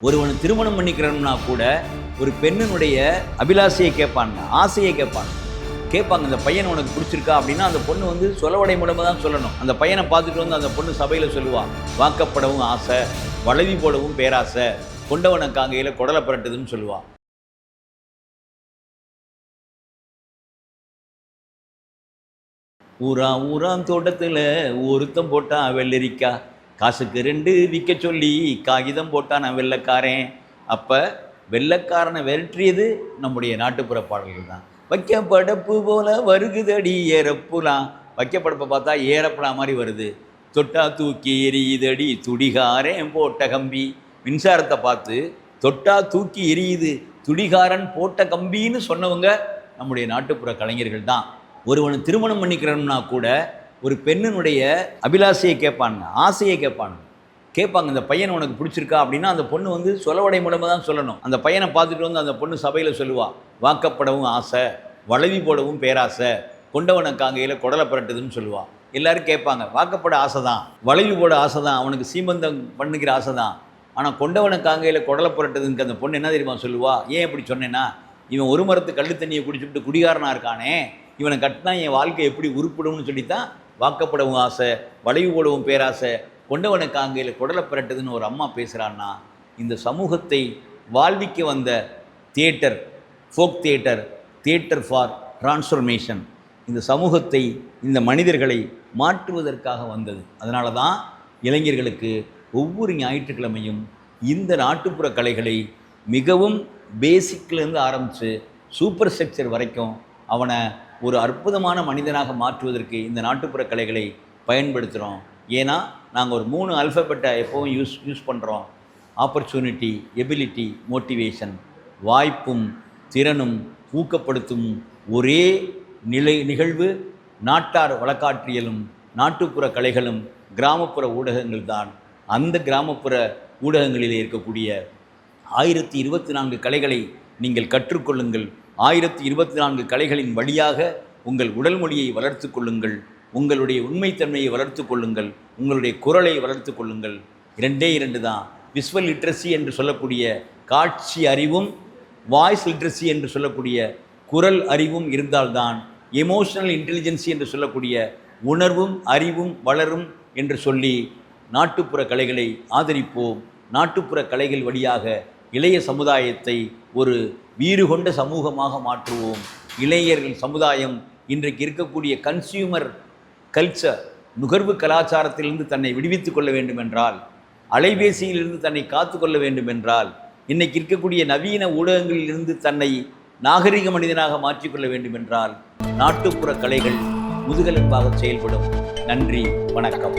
ஒருவன் திருமணம் பண்ணிக்கிறோம்னா கூட ஒரு பெண்ணினுடைய அபிலாஷையை கேட்பாங்க ஆசையை கேட்பாங்க கேட்பாங்க இந்த பையன் உனக்கு பிடிச்சிருக்கா? அப்படின்னா அந்த பொண்ணு வந்து சொலவடை மூலமாக தான் சொல்லணும். அந்த பையனை பார்த்துட்டு வந்து அந்த பொண்ணு சபையில் சொல்லுவான் வாக்கப்படவும் ஆசை வளவி போடவும் பேராசை கொண்டவன காங்கையில் குடலை புரட்டுதுன்னு சொல்லுவான் ஊரா ஊராம் தோட்டத்தில் ஒருத்தம் போட்டான் வெள்ளரிக்கா காசுக்கு ரெண்டு விற்க சொல்லி காகிதம் போட்டான் நான் வெள்ளைக்காரன். அப்போ வெள்ளக்காரனை விரட்டியது நம்முடைய நாட்டுப்புற பாடல்கள் தான் வைக்க படப்பு போல வருகுதடி ஏறப்புலாம். வைக்க படப்பை பார்த்தா ஏறப்புலா மாதிரி வருது. தொட்டா தூக்கி எரியுதடி துடிகாரன் போட்ட கம்பி. மின்சாரத்தை பார்த்து தொட்டா தூக்கி எரியுது துடிகாரன் போட்ட கம்பின்னு சொன்னவங்க நம்முடைய நாட்டுப்புற கலைஞர்கள் தான் ஒருவன் திருமணம் பண்ணிக்கிறோம்னா கூட ஒரு பெண்ணினுடைய அபிலாஷையை கேட்பானுங்க ஆசையை கேட்பானுங்க. கேட்பாங்க இந்த பையன் உனக்கு பிடிச்சிருக்கா? அப்படின்னா அந்த பொண்ணு வந்து சொலவடை மூலமாக தான் சொல்லணும். அந்த பையனை பார்த்துட்டு வந்து அந்த பொண்ணு சபையில் சொல்லுவா வாக்கப்படவும் ஆசை வளவி போடவும் பேராசை கொண்டவன காங்கையில் குடலை புரட்டுதுன்னு சொல்லுவாள் எல்லாரும் கேட்பாங்க வாக்கப்பட ஆசை தான் வளைவு போட ஆசை தான் அவனுக்கு சீமந்தம் பண்ணுகிற ஆசை தான். ஆனால் கொண்டவன காங்கையில் குடலை புரட்டுதுன்னு அந்த பொண்ணு என்ன தெரியுமா சொல்லுவா? ஏன் இப்படி சொன்னேன்னா இவன் ஒரு மரத்து கள்ளு தண்ணியை குடிச்சுட்டு குடிகாரனாக இருக்கானே இவனை கட்டினா என் வாழ்க்கை எப்படி உருப்பிடும்னு சொல்லித்தான் வாக்கப்படவும் ஆசை வளைவு போடவும் பேராசை. கொண்டவனுக்கு காங்கையில் குடலை பிறட்டுதுன்னு ஒரு அம்மா பேசுகிறான்னா இந்த சமூகத்தை வாழ்விக்க வந்த theatre folk theatre theatre for transformation இந்த சமூகத்தை இந்த மனிதர்களை மாற்றுவதற்காக வந்தது. அதனால தான் இளைஞர்களுக்கு ஒவ்வொரு ஞாயிற்றுக்கிழமையும் இந்த நாட்டுப்புற கலைகளை மிகவும் பேசிக்லேருந்து ஆரம்பித்து சூப்பர் ஸ்ட்ரக்சர் வரைக்கும் அவனை ஒரு அற்புதமான மனிதனாக மாற்றுவதற்கு இந்த நாட்டுப்புற கலைகளை பயன்படுத்துகிறோம். ஏன்னா நாங்கள் ஒரு மூணு அல்ஃபபெட்டை எப்போவும் யூஸ் யூஸ் பண்ணுறோம் ஆப்பர்ச்சுனிட்டி எபிலிட்டி மோட்டிவேஷன் வாய்ப்பும் திறனும் ஊக்கப்படுத்தும் ஒரே நிலை நிகழ்வு நாட்டார் வழக்காற்றியலும் நாட்டுப்புற கலைகளும் கிராமப்புற ஊடகங்கள் தான். அந்த கிராமப்புற ஊடகங்களில் இருக்கக்கூடிய ஆயிரத்தி இருபத்தி நான்கு கலைகளை நீங்கள் கற்றுக்கொள்ளுங்கள். ஆயிரத்தி இருபத்தி நான்கு கலைகளின் வழியாக உங்கள் உடல் மொழியை வளர்த்து கொள்ளுங்கள் உங்களுடைய உண்மைத்தன்மையை வளர்த்து கொள்ளுங்கள் உங்களுடைய குரலை வளர்த்து கொள்ளுங்கள். இரண்டே இரண்டு தான். விஸ்வல் லிட்ரஸி என்று சொல்லக்கூடிய காட்சி அறிவும் வாய்ஸ் லிட்ரஸி என்று சொல்லக்கூடிய குரல் அறிவும் இருந்தால்தான் எமோஷனல் இன்டெலிஜென்சி என்று சொல்லக்கூடிய உணர்வும் அறிவும் வளரும் என்று சொல்லி நாட்டுப்புற கலைகளை ஆதரிப்போம். நாட்டுப்புற கலைகள் வழியாக இளைய சமுதாயத்தை ஒரு வீறு கொண்ட சமூகமாக மாற்றுவோம். இளைஞர்கள் சமுதாயம் இன்றைக்கு இருக்கக்கூடிய கன்சியூமர் கல்ச்சர் நுகர்வு கலாச்சாரத்திலிருந்து தன்னை விடுவித்து கொள்ள வேண்டும் என்றால் அலைபேசியிலிருந்து தன்னை காத்து கொள்ள வேண்டும் என்றால் இன்னைக்கு இருக்கக்கூடிய நவீன ஊடகங்களிலிருந்து தன்னை நாகரிக மனிதனாக மாற்றிக்கொள்ள வேண்டும் என்றால் நாட்டுப்புற கலைகள் முதுகெலும்பாக செயல்படும். நன்றி வணக்கம்.